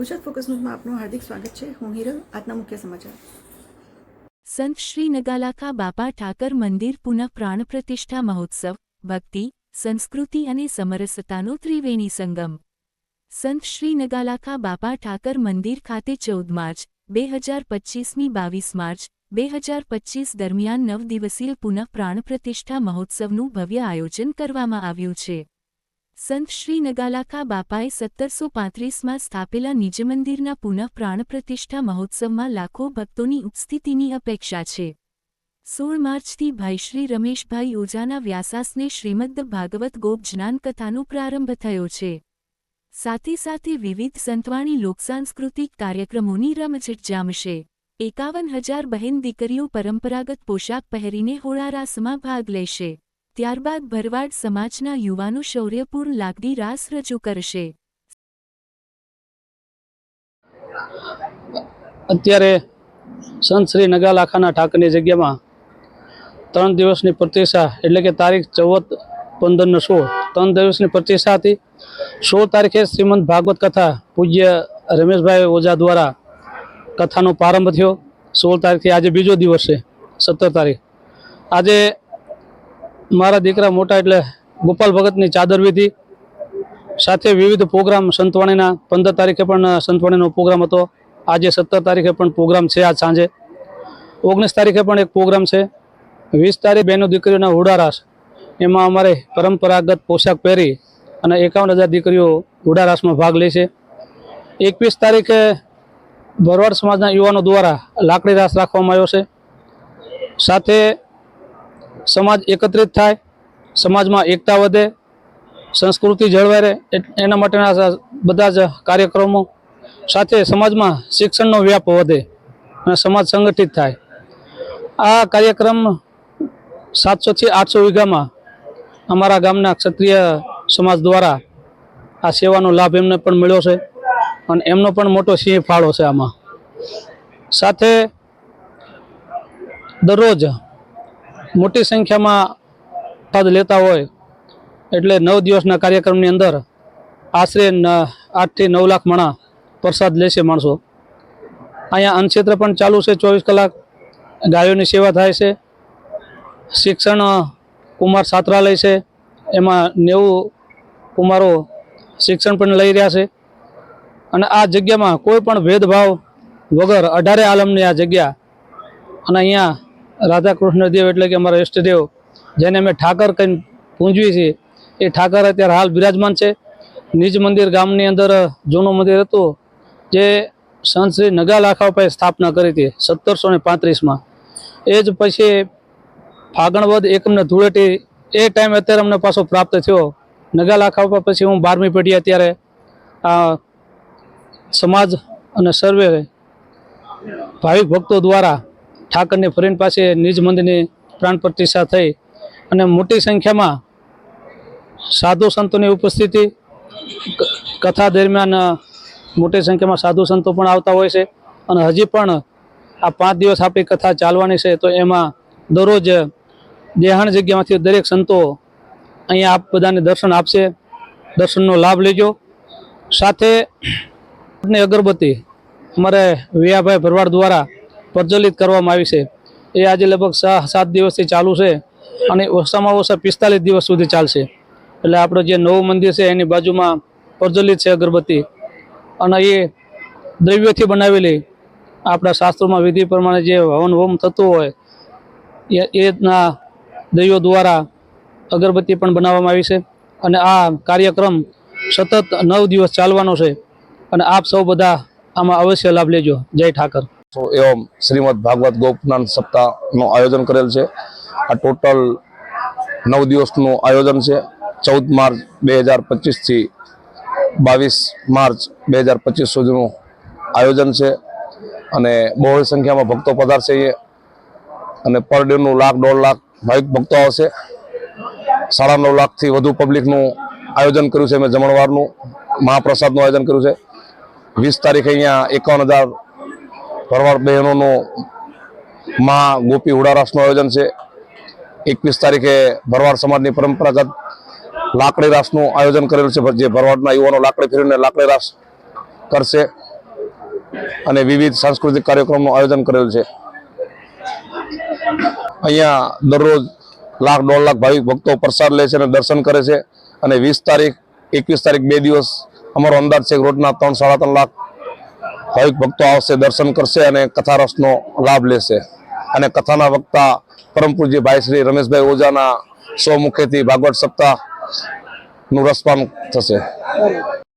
Gujarat focus ન્યૂઝમાં આપનું હાર્દિક સ્વાગત છે. હું હિરલ, આજના મુખ્ય સમાચાર. સંત શ્રી નગાલાખા બાપા ઠાકર મંદિર પુનઃ પ્રાણ પ્રતિષ્ઠા મહોત્સવ, ભક્તિ, સંસ્કૃતિ અને સમરસતાનો ત્રિવેણી સંગમ. સંત શ્રી નગાલાખા બાપા ઠાકર મંદિર ખાતે ચૌદ માર્ચ, બે હજાર પચ્ચીસમી બાવીસ માર્ચ, બે હજાર પચ્ચીસ દરમિયાન નવ દિવસીય પુનઃ પ્રાણ પ્રતિષ્ઠા મહોત્સવનું ભવ્ય આયોજન કરવામાં આવ્યું છે. સંત શ્રી નગાલાખા બાપાએ સત્તરસો પાંત્રીસમાં સ્થાપેલા નિજમંદિરના પુનઃ પ્રાણપ્રતિષ્ઠા મહોત્સવમાં લાખો ભક્તોની ઉપસ્થિતિની અપેક્ષા છે. સોળ માર્ચથી ભાઈ શ્રી રમેશભાઈ ઓઝાના વ્યાસાસને શ્રીમદ્દ ભાગવત ગોપ જ્ઞાનકથાનો પ્રારંભ થયો છે. સાથે સાથે વિવિધ સંતવાણી લોકસાંસ્કૃતિક કાર્યક્રમોની રમઝટ જામશે. એકાવન હજાર બહેન દીકરીઓ પરંપરાગત પોશાક પહેરીને હોળારાસમાં ભાગ લેશે. ત્યારબાદ ભરવાડ સમાજના યુવાનો શૌર્યપૂર્ણ લાગણી રાસ રજૂ કરશે. અત્યારે સંત શ્રી નગાલાખાના ઠાકરની જગ્યામાં ત્રણ દિવસની પ્રતિષ્ઠા એટલે કે તારીખ ચૌદ પંદરનો સોળ, ત્રણ દિવસની પ્રતિષ્ઠા હતી. સોળ તારીખે શ્રીમંત ભાગવત કથા પૂજ્ય રમેશભાઈ ઓઝા દ્વારા કથાનો પ્રારંભ થયો. સોળ તારીખથી આજે બીજો દિવસ છે, સત્તર તારીખ. આજે મારા દીકરા મોટા એટલે ગોપાલ ભગતની ચાદર વિધિ. સાથે વિવિધ પ્રોગ્રામ સંતવાણીના, પંદર તારીખે પણ સંતવાણીનો પ્રોગ્રામ હતો. આજે સત્તર તારીખે પણ પ્રોગ્રામ છે આજ સાંજે. ઓગણીસ તારીખે પણ એક પ્રોગ્રામ છે. વીસ તારીખ બહેનો દીકરીઓના હુડારાસ. એમાં અમારે પરંપરાગત પોશાક પહેરી અને એકાવન હજાર દીકરીઓ હુડારાસમાં ભાગ લે છે. એકવીસ તારીખે ભરવાડ સમાજના યુવાનો દ્વારા લાકડી રાસ રાખવામાં આવ્યો છે. સાથે સમાજ એકત્રિત થાય, સમાજમાં એકતા વધે, સંસ્કૃતિ જળવાઈ રહે એના માટેના બધા જ કાર્યક્રમો સાથે સમાજમાં શિક્ષણનો વ્યાપ વધે અને સમાજ સંગઠિત થાય. આ કાર્યક્રમ સાતસોથી આઠસો વીઘામાં અમારા ગામના ક્ષત્રિય સમાજ દ્વારા આ સેવાનો લાભ એમને પણ મળ્યો છે અને એમનો પણ મોટો સિંહ ફાળો છે આમાં. સાથે દરરોજ મોટી સંખ્યામાં પદ લેતા હોય એટલે નવ દિવસના કાર્યક્રમની અંદર આશરે આઠથી નવ લાખ મણા પ્રસાદ લેશે માણસો. અહીંયા અન્નક્ષેત્ર પણ ચાલુ છે, ચોવીસ કલાક. ગાયોની સેવા થાય છે. શિક્ષણ કુમાર છાત્રાલય છે. એમાં નેવું કુમારો શિક્ષણ પણ લઈ રહ્યા છે. અને આ જગ્યામાં કોઈ પણ ભેદભાવ વગર અઢારે આલમની આ જગ્યા અને અહીંયા રાધા કૃષ્ણ દેવ એટલે કે અમારા ઈષ્ટદેવ જેને અમે ઠાકર કહીને પૂંજવી છીએ, એ ઠાકર અત્યારે હાલ બિરાજમાન છે. નિજ મંદિર ગામની અંદર જૂનું મંદિર હતું, જે સંત શ્રી નગા લાખા સ્થાપના કરી હતી, સત્તરસો ને પાંત્રીસમાં. એ જ પછી ફાગણવદ એકમને ધૂળેટી, એ ટાઈમ અત્યારે અમને પાછો પ્રાપ્ત થયો. નગા લાખા પછી હું બારમી પેઢી અત્યારે આ સમાજ અને સર્વે ભાવિક ભક્તો દ્વારા ઠાકરની ફરીન પાસે નિજ મંદિરની પ્રાણ પ્રતિષ્ઠા થઈ અને મોટી સંખ્યામાં સાધુ સંતોની ઉપસ્થિતિ કથા દરમિયાન મોટી સંખ્યામાં સાધુ સંતો પણ આવતા હોય છે અને હજી પણ આ પાંચ દિવસ આપણી કથા ચાલવાની છે તો એમાં દરરોજ દેહાણ જગ્યામાંથી દરેક સંતો અહીંયા આપ બધાને દર્શન આપશે, દર્શનનો લાભ લેજો. સાથે અગરબત્તી અમારે વિયાભાઈ ભરવાડ દ્વારા પ્રજ્વલિત કરવામાં આવી છે. એ આજે લગભગ સાત દિવસથી ચાલુ છે અને ઓછામાં ઓછા પિસ્તાલીસ દિવસ સુધી ચાલશે. એટલે આપણું જે નવું મંદિર છે એની બાજુમાં પ્રજ્વલિત છે અગરબત્તી. અને એ દ્રવ્યોથી બનાવેલી આપણા શાસ્ત્રોમાં વિધિ પ્રમાણે જે હવન હોમ થતું હોય, એ, એના દ્રવ્યો દ્વારા અગરબત્તી પણ બનાવવામાં આવી છે. અને આ કાર્યક્રમ સતત નવ દિવસ ચાલવાનો છે. અને આપ સૌ બધા આમાં અવશ્ય લાભ લેજો. જય ઠાકર. એવમ શ્રીમદ ભાગવત ગોપનાથ સપ્તાહનું આયોજન કરેલ છે. આ ટોટલ નવ દિવસનું આયોજન છે. ચૌદ માર્ચ બે હજાર પચીસથી બાવીસ માર્ચ બે હજાર પચીસ સુધીનું આયોજન છે અને બહોળી સંખ્યામાં ભક્તો પધારશે અને પર ડેનું લાખ, દોઢ લાખ ભાવિક ભક્તો આવશે. સાડા નવ લાખથી વધુ પબ્લિકનું આયોજન કર્યું છે. મેં જમણવારનું મહાપ્રસાદનું આયોજન કર્યું છે. વીસ તારીખે અહીંયા એકાવન હજાર ભરવાડ બહેનોનું માં ગોપી ઉડારાસનું આયોજન છે. એકવીસ તારીખે ભરવાડ સમાજની પરંપરાગત લાકડી રાસનું આયોજન કરેલું છે. જે ભરવાડના યુવાનો લાકડી ફેરીને લાકડી રાસ કરશે અને વિવિધ સાંસ્કૃતિક કાર્યક્રમનું આયોજન કરેલું છે. અહીંયા દરરોજ લાખ, દોઢ લાખ ભાવિક ભક્તો પ્રસાદ લે છે અને દર્શન કરે છે. અને વીસ તારીખ, એકવીસ તારીખ બે દિવસ અમારો અંદાજ છે રોજના ત્રણ, સાડા ત્રણ લાખ ભાવિક ભક્તો આવશે, દર્શન કરશે અને કથા રસનો લાભ લેશે. અને કથાના વક્તા પરમ પૂજ્ય ભાઈ શ્રી રમેશભાઈ ઓઝાના સ્વમુખેથી ભાગવત સપ્તાહનું રસપાન થશે.